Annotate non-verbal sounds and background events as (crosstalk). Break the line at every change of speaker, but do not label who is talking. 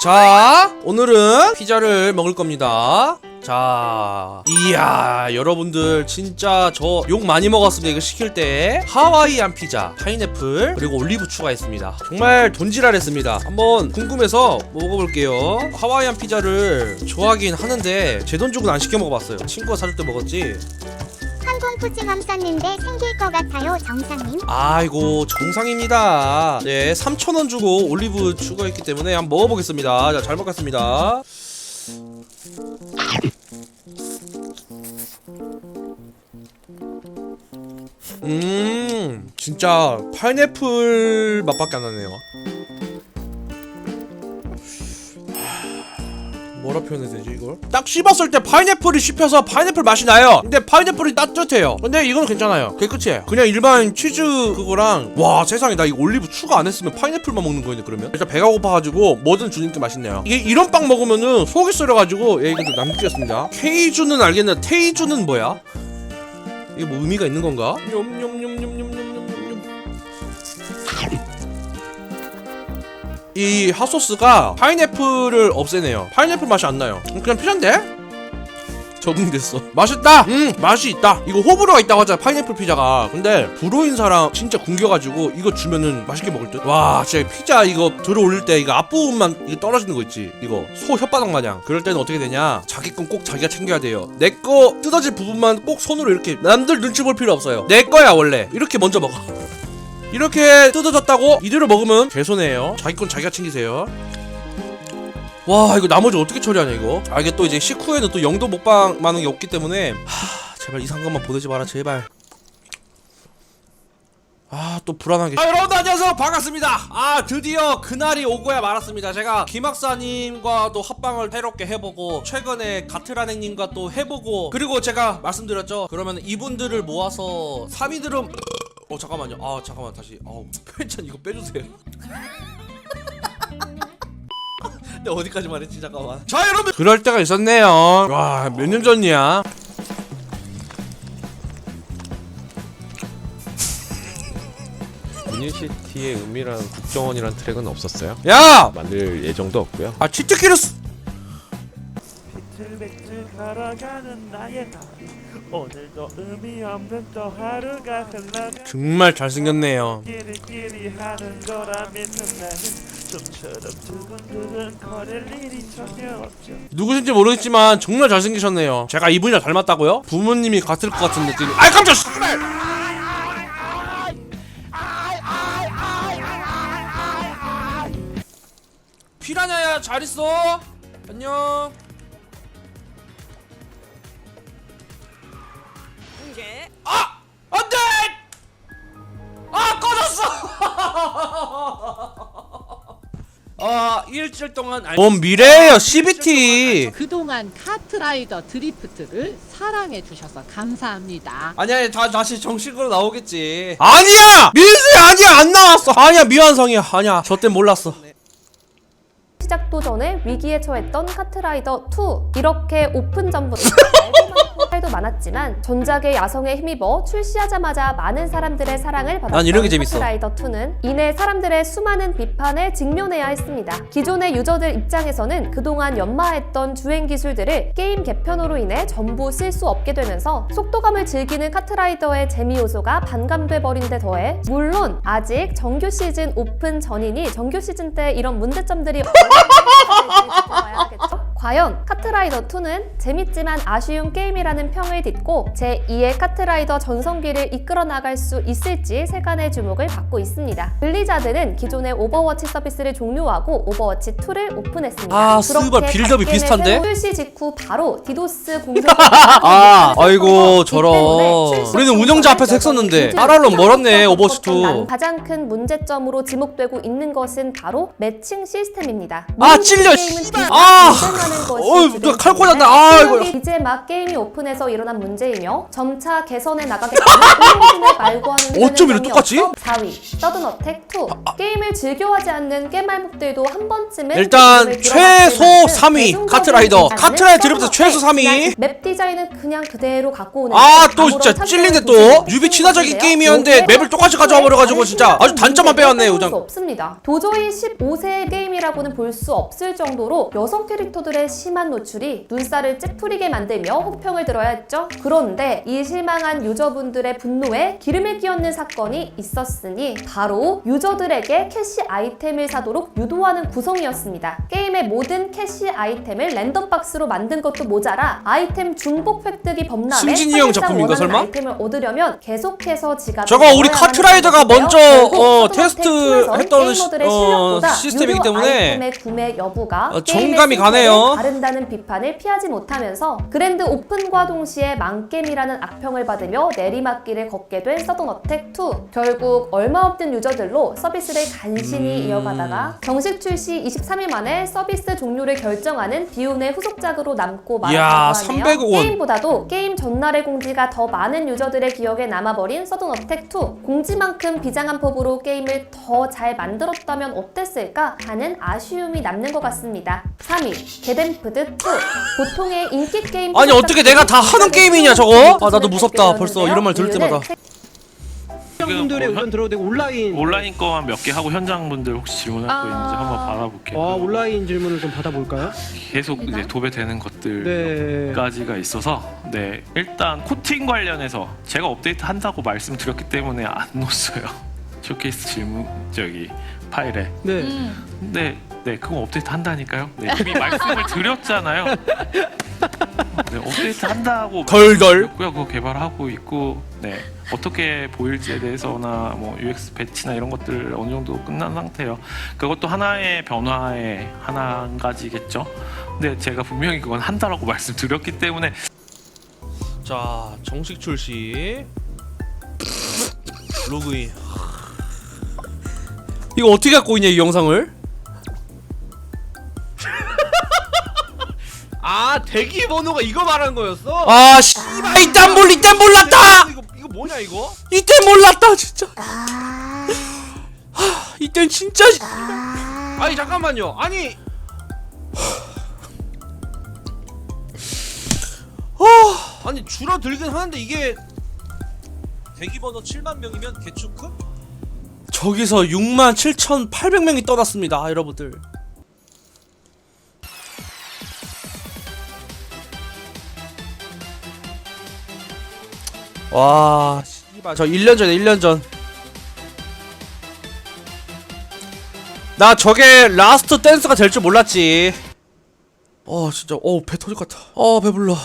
자, 오늘은 피자를 먹을 겁니다. 자, 이야, 여러분들 진짜 저 욕 많이 먹었습니다. 이거 시킬 때 하와이안 피자, 파인애플 그리고 올리브 추가했습니다. 정말 돈지랄 했습니다. 한번 궁금해서 먹어볼게요. 하와이안 피자를 좋아하긴 하는데 제 돈 주고는 안 시켜 먹어봤어요. 친구가 사줄 때 먹었지.
항공 푸짐함 썼는데 생길 것 같아요 정상님
아이고 정상입니다. 네, 3,000원 주고 올리브 추가했기 때문에 한번 먹어보겠습니다. 자, 잘 먹겠습니다. 음, 진짜 파인애플 맛밖에 안 나네요. 뭐라 표현해야 되지 이걸? 딱 씹었을 때 파인애플이 씹혀서 파인애플 맛이 나요. 근데 파인애플이 따뜻해요. 근데 이거는 괜찮아요. 그게 끝이에요. 그냥 일반 치즈 그거랑 와 세상에 나 이거 올리브 추가 안 했으면 파인애플만 먹는 거였네 그러면. 일단 배가 고파가지고 뭐든 주니까 맛있네요. 이게 이런 빵 먹으면은 속이 썰어가지고 예 이거 좀 남기겠습니다. 케이주는 알겠는데 테이주는 뭐야? 이게 뭐 의미가 있는 건가? 냠냠냠냠 이 핫소스가 파인애플을 없애네요. 파인애플 맛이 안 나요. 그냥 피자인데? 적응됐어. 맛있다! 음 맛이 있다. 이거 호불호가 있다고 하잖아 파인애플 피자가. 근데 불호인 사람 진짜 굶겨가지고 이거 주면은 맛있게 먹을 듯와 진짜 피자 이거 들어 올릴 때 이거 앞부분만 이거 떨어지는 거 있지 이거. 소 혓바닥 마냥. 그럴 때는 어떻게 되냐? 자기 건 꼭 자기가 챙겨야 돼요. 내 거 뜯어질 부분만 꼭 손으로 이렇게 남들 눈치 볼 필요 없어요. 내 거야 원래. 이렇게 먼저 먹어 이렇게 뜯어졌다고? 이대로 먹으면 개손해요. 자기 건 자기가 챙기세요. 와 이거 나머지 어떻게 처리하냐 이거? 아 이게 또 이제 식후에는 또 영도 먹방 많은 게 없기 때문에. 하 제발 이상한 것만 보내지 마라 제발. 아 또 불안하게. 아 여러분들 안녕하세요. 반갑습니다. 아 드디어 그날이 오고야 말았습니다. 제가 김학사님과 또 합방을 새롭게 해보고 최근에 가트라넥님과 또 해보고 그리고 제가 말씀드렸죠. 그러면 이분들을 모아서 3위들은 어 잠깐만요. 아 잠깐만. 다시. 아우 (laughs) 편찬 이거 빼주세요. (laughs) 근데 어디까지 말했지? 잠깐만. 자 여러분 그럴 때가 있었네요. 와 몇 년 전이야?
유니시티의 의미란 국정원이란 트랙은 없었어요.
야!
만들 예정도 없고요.
아 치트키를 쓰...
비틀비틀 걸어가는 나의 다리 오늘도 의미 없는 또 하루가 흘러가
정말 잘생겼네요.
끼리끼리 하는 거라 믿는 나는 좀처럼 두근두근 거릴 일이 전혀 없죠.
누구신지 모르겠지만 정말 잘생기셨네요. 제가 이분이랑 닮았다고요? 부모님이 같을 것 같은 느낌이 아이 깜짝 씨발! 피라냐야 잘 있어? 안녕 아! 안 돼! 아 꺼졌어! (laughs) 아 일주일 동안 알... 뭔 미래예요 CBT
그동안 카트라이더 드리프트를 사랑해 주셔서 감사합니다.
아니야 다 다시 정식으로 나오겠지 아니야 민수이 아니야 안 나왔어 아니야 미완성이야 아니야 저땐 몰랐어
시작도 전에 위기에 처했던 카트라이더 2 이렇게 오픈 전부터 (laughs) 도 많았지만 전작의 야성에 힘입어 출시하자마자 많은 사람들의 사랑을 받았던
난 이런 게 재밌어.
카트라이더 2는 이내 사람들의 수많은 비판에 직면해야 했습니다. 기존의 유저들 입장에서는 그동안 연마했던 주행 기술들을 게임 개편으로 인해 전부 쓸 수 없게 되면서 속도감을 즐기는 카트라이더의 재미 요소가 반감돼 버린 데 더해 물론 아직 정규 시즌 오픈 전이니 정규 시즌 때 이런 문제점들이? 과연 카트라이더 2는 재밌지만 아쉬운 게임이라는 평을 딛고 제2의 카트라이더 전성기를 이끌어 나갈 수 있을지 세간의 주목을 받고 있습니다. 블리자드는 기존의 오버워치 서비스를 종료하고 오버워치 2를 오픈했습니다.
아, 스발 빌드업이 비슷한데?
출시 직후 바로 디도스 공격
아 아이고 저런 우리는 운영자 앞에서 했었는데 따라로 멀었네 오버워치2
가장 큰 문제점으로 지목되고 있는 것은 바로 매칭 시스템입니다.
아, 찔려,
게임은
아. 어이,
주된
누가 칼
중인데
꽂았나? 아, 이거.
이제 막 게임이 오픈해서 일어난 문제이며 점차 개선해 나가겠다는 의문심을 말고 하는
어쩜 이렇게 똑같지?
4위 서든 어택 2 게임을 즐겨하지 않는 게임말목들도 한 번쯤은
일단 최소
들어봤을
3위
대중적인
카트라이더
재미있는
카트라이더
서든
드리프트 최소
어택.
3위
맵 디자인은 그냥 그대로 갖고 오는
아게또 진짜 찔린데 또 유비 친화적인. 게임이었는데 맵을 똑같이 가져와 버려가지고 진짜 아주 단점만 빼왔네요
수
그냥
없습니다. 도저히 15세 게임이라고는 볼 수 없을 정도로 여성 캐릭터들의 심한 노출 이 눈살을 찌푸리게 만들며 혹평을 들어야 했죠. 그런데 이 실망한 유저분들의 분노에 기름을 끼얹는 사건이 있었으니 바로 유저들에게 캐시 아이템을 사도록 유도하는 구성이었습니다. 게임의 모든 캐시 아이템을 랜덤 박스로 만든 것도 모자라 아이템 중복 획득이 범람해 사실상
작품인가, 설마?
아이템을 얻으려면 계속해서 지갑을
저거 우리 카트라이더가 먼저. 어, 테스트 했던 시- 어, 시스템이기 때문에
아이템의 구매 여부가
어, 정감이 가네요.
가른다는 비 판을 피하지 못하면서 그랜드 오픈과 동시에 망게임이라는 악평을 받으며 내리막길을 걷게 된 서든어택 2 결국 얼마 없는 유저들로 서비스를 간신히
음.
이어가다가 정식 출시 23일 만에 서비스 종료를 결정하는 비운의 후속작으로 남고 말았다고 하네요.
300억 원.
게임보다도 게임 전날의 공지가 더 많은 유저들의 기억에 남아버린 서든어택 2 공지만큼 비장한 법으로 게임을 더 잘 만들었다면 어땠을까 하는 아쉬움이 남는 것 같습니다. 3위 게덴프드 2 보통의 인기 게임
아니, 어떻게 내가 다 하는 게임이냐, 저거? 아, 나도 무섭다. 벌써 이런 말 들을
이유는
때마다.
분들의
뭐,
의견 들어도 되고 온라인
온라인 거만 몇개 하고 현장 분들 혹시 질문할 거 있는지 한번 받아볼게요.
와 온라인 질문을 좀 받아볼까요?
계속 이제 도배되는 것들
네.
있어서 네 일단 코팅 관련해서 제가 업데이트 한다고 말씀드렸기 때문에 안 넣었어요 (laughs) 쇼케이스 질문 저기 파일에
네.
근데 네 그거 업데이트 한다니까요. 네 이미 말씀을 드렸잖아요. 네 업데이트 한다고
덜덜.
말씀드렸고요. 그거 개발하고 있고 네 어떻게 보일지에 대해서나 뭐 UX 배치나 이런 것들 어느 정도 끝난 상태예요. 그것도 하나의 변화의 하나 한 가지겠죠. 근데 제가 분명히 그건 한다라고 (laughs) 말씀드렸기 때문에.
자 정식 출시. 로그인. 이거 어떻게 갖고 있냐 이 영상을
아 대기 번호가 이거 말하는 거였어?
아 씨발 이딴 몰 이딴 몰랐다
이거 이거 뭐냐 이거?
이땐 몰랐다 진짜 하, 이땐 진짜 씨-
아니 잠깐만요. 아니 아니 줄어들긴 하는데 이게 대기 번호 7만 명이면 개축크?
저기서 6만 7,800명이 떠났습니다 여러분들 와저 1년 전에 1년 전. 나 저게 라스트 댄스가 될 줄 몰랐지. 어 진짜. 어 배 터질 것 같아. 어 배불러